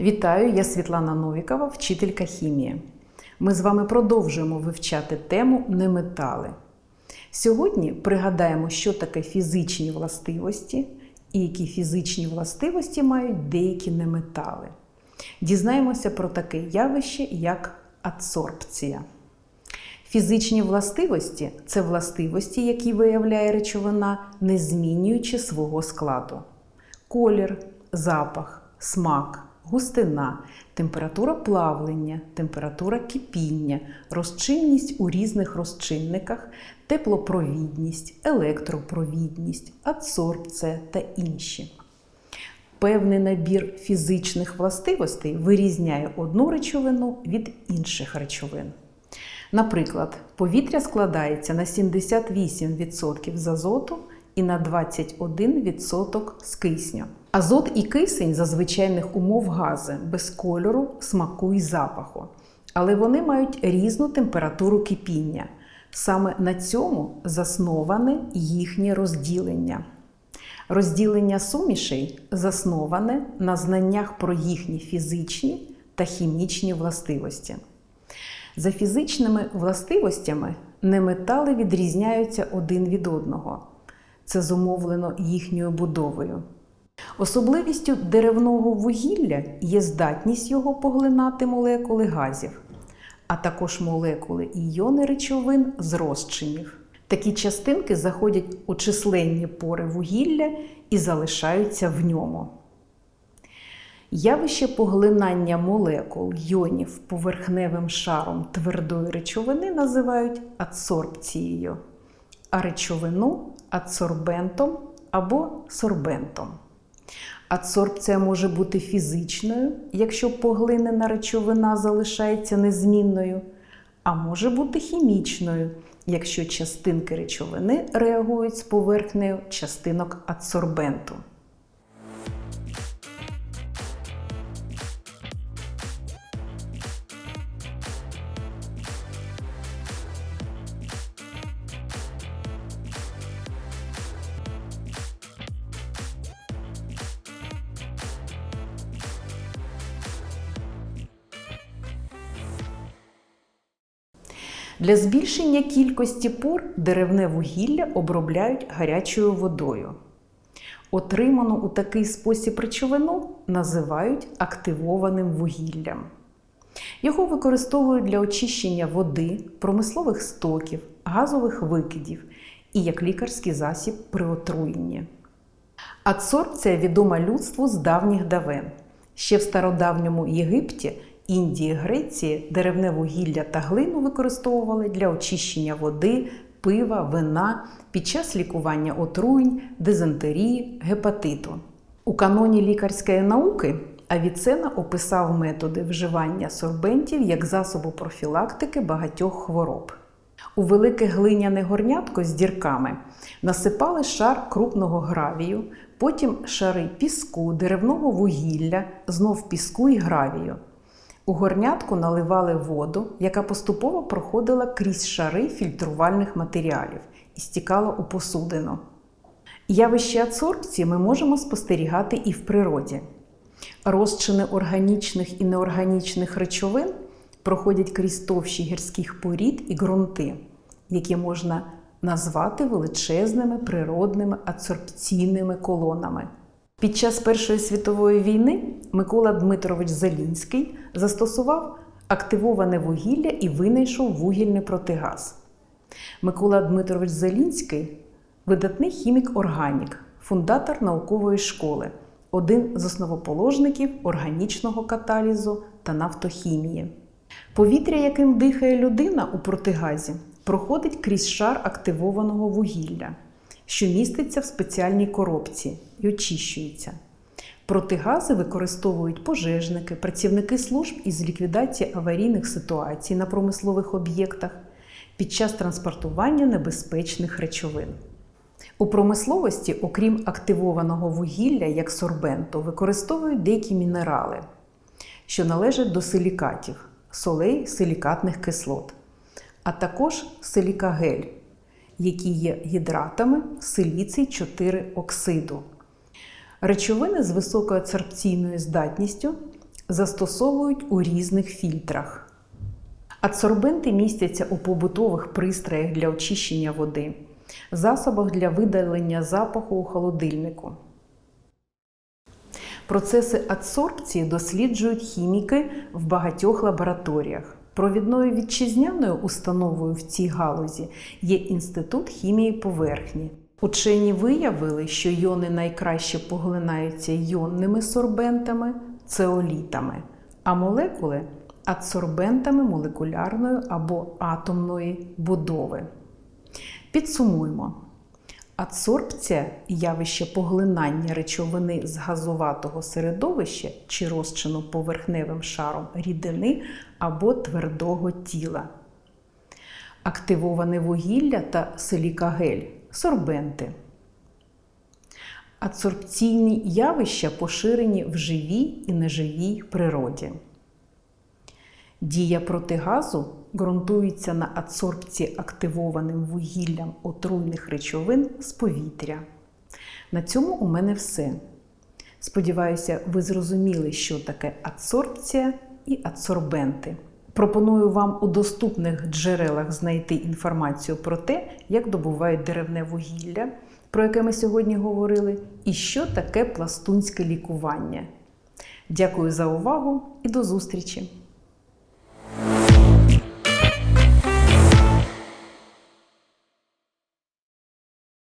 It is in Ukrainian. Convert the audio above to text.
Вітаю, я Світлана Новікова, вчителька хімії. Ми з вами продовжуємо вивчати тему неметали. Сьогодні пригадаємо, що таке фізичні властивості і які фізичні властивості мають деякі неметали. Дізнаємося про таке явище, як адсорбція. Фізичні властивості це властивості, які виявляє речовина, не змінюючи свого складу. Колір, запах, смак, густина, температура плавлення, температура кипіння, розчинність у різних розчинниках, теплопровідність, електропровідність, адсорбція та інші. Певний набір фізичних властивостей вирізняє одну речовину від інших речовин. Наприклад, повітря складається на 78% з азоту і на 21% з кисню. Азот і кисень за звичайних умов гази без кольору, смаку і запаху. Але вони мають різну температуру кипіння. Саме на цьому засноване їхнє розділення. Розділення сумішей засноване на знаннях про їхні фізичні та хімічні властивості. За фізичними властивостями неметали відрізняються один від одного. Це зумовлено їхньою будовою. Особливістю деревного вугілля є здатність його поглинати молекули газів, а також молекули і іони речовин з розчинів. Такі частинки заходять у численні пори вугілля і залишаються в ньому. Явище поглинання молекул йонів поверхневим шаром твердої речовини називають адсорбцією, а речовину адсорбентом або сорбентом. Адсорбція може бути фізичною, якщо поглинена речовина залишається незмінною, а може бути хімічною, якщо частинки речовини реагують з поверхнею частинок адсорбенту. Для збільшення кількості пор деревне вугілля обробляють гарячою водою. Отриману у такий спосіб речовину називають активованим вугіллям. Його використовують для очищення води, промислових стоків, газових викидів і як лікарський засіб при отруєнні. Адсорбція відома людству з давніх давен. Ще в стародавньому Єгипті Індії, Греції деревне вугілля та глину використовували для очищення води, пива, вина під час лікування отруєнь, дизентерії, гепатиту. У каноні лікарської науки Авіцена описав методи вживання сорбентів як засобу профілактики багатьох хвороб. У велике глиняне горнятко з дірками насипали шар крупного гравію, потім шари піску, деревного вугілля, знов піску і гравію. У горнятку наливали воду, яка поступово проходила крізь шари фільтрувальних матеріалів і стікала у посудину. Явище адсорбції ми можемо спостерігати і в природі. Розчини органічних і неорганічних речовин проходять крізь товщі гірських порід і ґрунти, які можна назвати величезними природними адсорбційними колонами. Під час Першої світової війни Микола Дмитрович Залінський застосував активоване вугілля і винайшов вугільний протигаз. Микола Дмитрович Залінський видатний хімік-органік, фундатор наукової школи, один з основоположників органічного каталізу та нафтохімії. Повітря, яким дихає людина у протигазі, проходить крізь шар активованого вугілля що міститься в спеціальній коробці і очищується. Протигази використовують пожежники, працівники служб із ліквідації аварійних ситуацій на промислових об'єктах під час транспортування небезпечних речовин. У промисловості, окрім активованого вугілля як сорбенту, використовують деякі мінерали, що належать до силікатів, солей силікатних кислот, а також силікагель які є гідратами силіцій 4 оксиду. Речовини з високою адсорбційною здатністю Застосовують у різних фільтрах. Адсорбенти містяться у побутових пристроях для очищення води, засобах для видалення запаху у холодильнику. Процеси адсорбції досліджують хіміки в багатьох лабораторіях. Провідною вітчизняною установою в цій галузі є Інститут хімії поверхні. Учені виявили, що йони найкраще поглинаються йонними сорбентами цеолітами, а молекули адсорбентами молекулярної або атомної будови. Підсумуємо. Адсорбція явище поглинання речовини з газуватого середовища чи розчину поверхневим шаром рідини або твердого тіла. Активоване вугілля та силікагель сорбенти. Адсорбційні явища поширені в живій і неживій природі. Дія протигазу ґрунтується на адсорбції активованим вугіллям отруйних речовин з повітря. На цьому у мене все. Сподіваюся, ви зрозуміли, що таке адсорбція і адсорбенти. Пропоную вам у доступних джерелах знайти інформацію про те, як добувають деревне вугілля, про яке ми сьогодні говорили, і що таке пластунське лікування. Дякую за увагу і до зустрічі!